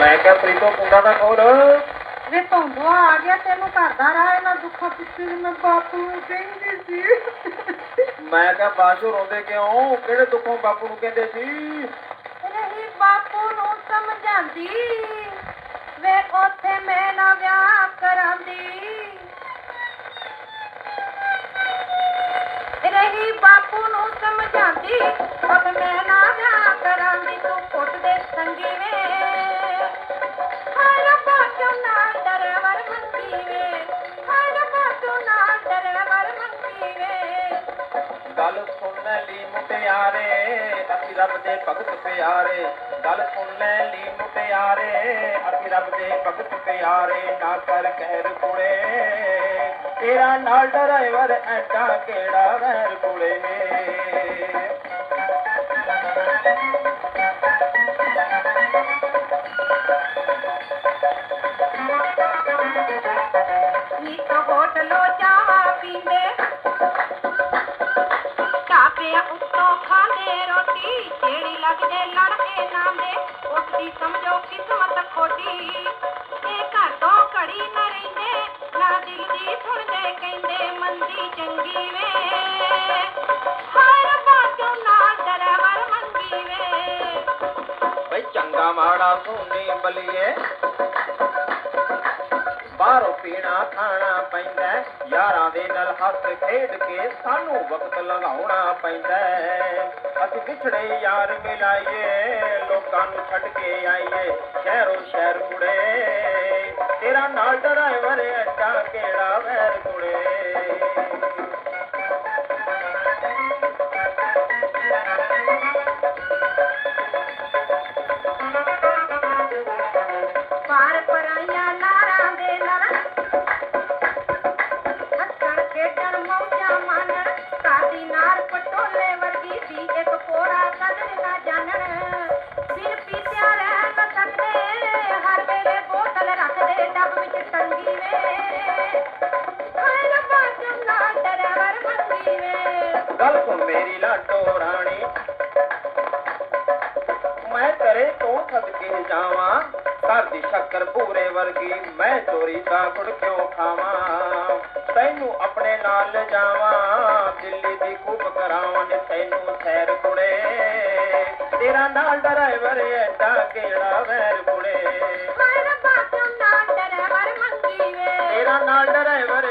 ਮੈਂ ਕਿਹਾ ਪ੍ਰੀਤੋ ਕੁੰਡਾ ਦਾ ਖੋਲ। ਵੇ ਭੌਂਦੂਆ ਆ ਗਿਆ ਤੈਨੂੰ ਘਰ ਦਾ ਰਾਹ ਇਹਨਾਂ ਦੁੱਖਾਂ ਪਿੱਛੇ ਵੀ ਮੈਂ ਬਾਪੂ ਨੂੰ ਕਹਿੰਦੀ ਸੀ। ਮੈਂ ਕਿਹਾ ਬਾਸ਼ੋ ਰੋਂਦੇ ਕਿਉਂ? ਕਿਹੜੇ ਦੁੱਖੋਂ ਬਾਪੂ ਨੂੰ ਕਹਿੰਦੇ ਸੀ? ਨਹੀਂ ਬਾਪੂ ਨੂੰ ਸਮਝਾਉਂਦੀ। ਵੇ ਉੱਥੇ ਮੈਂ ਨਾ ਵਿਆਹ ਕਰਾਂਦੀ। ਰਹੀ ਬਾਪੂ ਨੂੰ ਸਮਝਾਉਂਦੀ। ਉੱਥੇ ਮੈਂ ਨਾ ਵਿਆਹ ਕਰਾਂਦੀ। ਤੂੰ ਪੁੱਤ ਦੇ ਸੰਗੀ ਵੇ। ਰੱਬ ਦੇ ਭਗਤ ਪਿਆਰੇ, ਗੱਲ ਸੁਣ ਲੈ ਲੀ ਮੁਟਿਆਰੇ ਅਸੀਂ ਰੱਬ ਦੇ ਭਗਤ ਪਿਆਰੇ ਨਾ ਕਰ ਕਹਿਰ ਕੁੜੇ ਤੇਰਾ ਨਾਲ ਡਰਾਈਵਰ ਐਡਾ ਕਿਹੜਾ ਵੈਰ ਕੁੜੇ ਜਿਹੜੀ ਲੱਗਦੇ ਲੜਕੇ ਨਾਂਦੇ ਉੱਠਦੀ ਸਮਝੋ ਕਿਸਮਤ ਖੋਟੀ। ਇਹ ਘਰ ਤੋਂ ਘੜੀ ਨਾ ਰਹਿੰਦੇ, ਨਾ ਦਿਲ ਦੀ ਸੁਣਦੇ ਕਹਿੰਦੇ ਮੰਦੀ ਚੰਗੀ ਵੇ। ਹਰ ਬਾਤੋਂ ਨਾ ਡਰਵਰ ਮੰਗੀ ਵੇ। ਬਈ ਚੰਗਾ ਮਾੜਾ ਸੋਨੇ ਬਲੀਏ। ਬਾਹਰੋਂ ਪੀਣਾ ਖਾਣਾ ਪੈਂਦਾ, ਯਾਰਾਂ ਦੇ ਨਾਲ ਹੱਥ ਖੇਡ ਕੇ ਸਾਨੂੰ ਵਕਤ ਲੰਘਾਉਣਾ ਪੈਂਦਾ। ਹੈ। ਅਸੀਂ ਯਾਰ ਮਿਲਾਈਏ, ਲੋਕਾਂ ਨੂੰ ਛੱਡ ਕੇ ਆਈਏ, ਸ਼ਹਿਰੋਂ ਸ਼ਹਿਰ ਕੁੜੇ ਤੇਰਾ ਨਾਲ ਡਰਾਈਵਰ ਸੁਣ ਮੇਰੀ ਲਾਟੋ ਰਾਣੀ। ਮੈਂ ਤੇਰੇ ਤੋਂ ਸਦਕੇ ਜਾਵਾਂ ਘਰ ਦੀ ਸ਼ੱਕਰ ਪੂਰੇ ਵਰਗੀ ਮੈਂ ਚੋਰੀ ਦਾ ਗੁੜ ਕਿਉਂ ਖਾਵਾਂ? ਤੈਨੂੰ ਆਪਣੇ ਨਾਲ ਲਿਜਾਵਾਂ ਦਿੱਲੀ ਦੀ ਖੂਬ ਕਰਾਵਾਂ ਨੀ ਤੈਨੂੰ ਸੈਰ ਕੁੜੇ। ਤੇਰਾ ਨਾਲ ਡਰਾਈਵਰ ਐਡਾ ਕਿਹੜਾ ਵੈਰ ਕੁੜੇ। ਤੇਰਾ ਨਾਲ ਡਰਾਈਵਰ